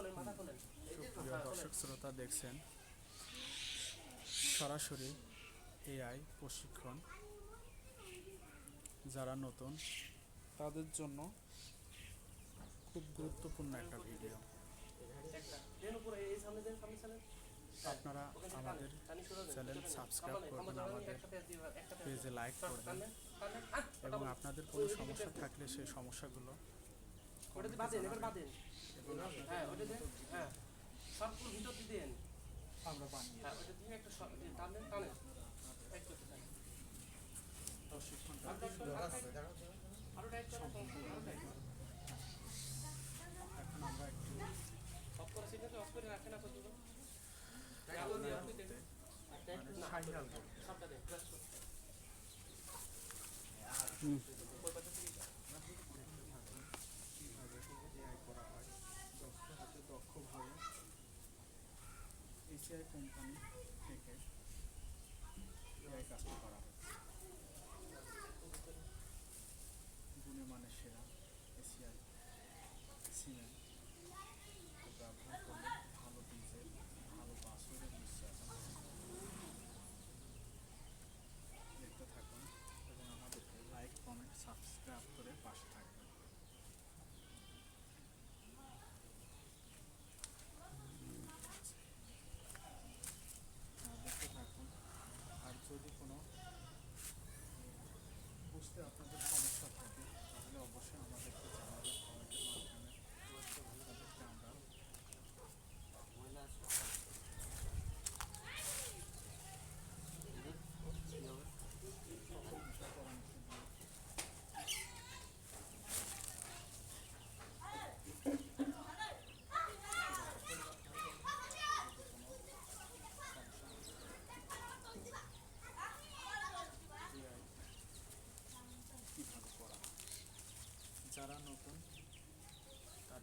সুপ্রিয় দর্শক, শ্রোতা দেখছেন, সরাসরি এআই প্রশিক্ষণ। যারা নতুন, তাদের জন্য খুব গুরুত্বপূর্ণ একটা ভিডিও। আপনারা আমাদের চ্যানেল সাবস্ক্রাইব করবেন, আমাদের পেজে লাইক করবেন। এবং আপনাদের কোনো সমস্যা থাকলে সেই সমস্যাগুলো ওটা দিয়ে বাঁধেন এবার বাঁধেন হ্যাঁ ওটা দিয়ে হ্যাঁ। সব পুরো ভিতর দিয়ে দেন। আমরা বানিয়ে হ্যাঁ ওটা দিয়ে একটা টানেন টানেন। প্রশিক্ষণটা আরও টাইট করো, আরও টাইট করো। আরও টাইট করো, আরও টাইট করো। এখন আমরা একটু অফ করে সিগন্যাল অফ করে রাখেন আপাতত। দিয়ে আপনি দেখুন সবটা দেন। Press এসিআই কোম্পানি থেকে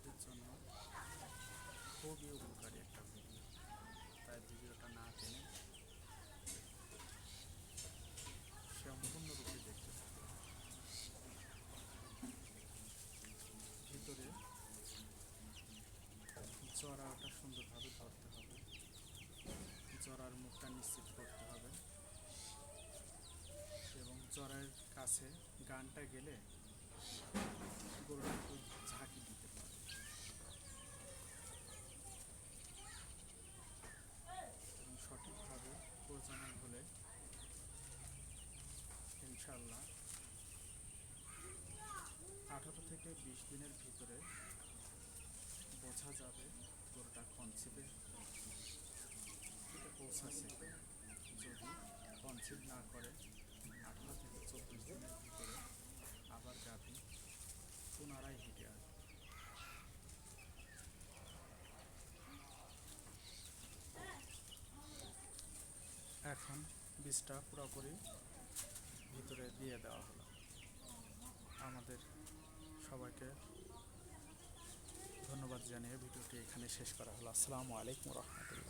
তাদের জন্য খুবই উপকারী একটা ভিডিও তাই ভিডিওটা না সম্পূর্ণরূপে দেখতে ভিতরে সুন্দরভাবে ধরতে হবে। জরার মুখটা নিশ্চিত করতে হবে। এবং জরার কাছে গানটা গেলে গরুটা ইনশাল্লাহ আঠারো থেকে বিশ দিনের ভিতরে বোঝা যাবে গরুটা কনসিভে থেকে পৌঁছাচ্ছে যদি কনসিভ না করে, আঠারো থেকে চব্বিশ দিনের ভিতরে আবার গাভী পুনরায় হিটে আসবে। এখন বীজটা পুরোপুরি ভিতরে দিয়ে দেওয়া হলো। আমাদের সবাইকে ধন্যবাদ জানিয়ে ভিডিওটি এখানে শেষ করা হলো। আসসালামু আলাইকুম রহমতুল্লাহ।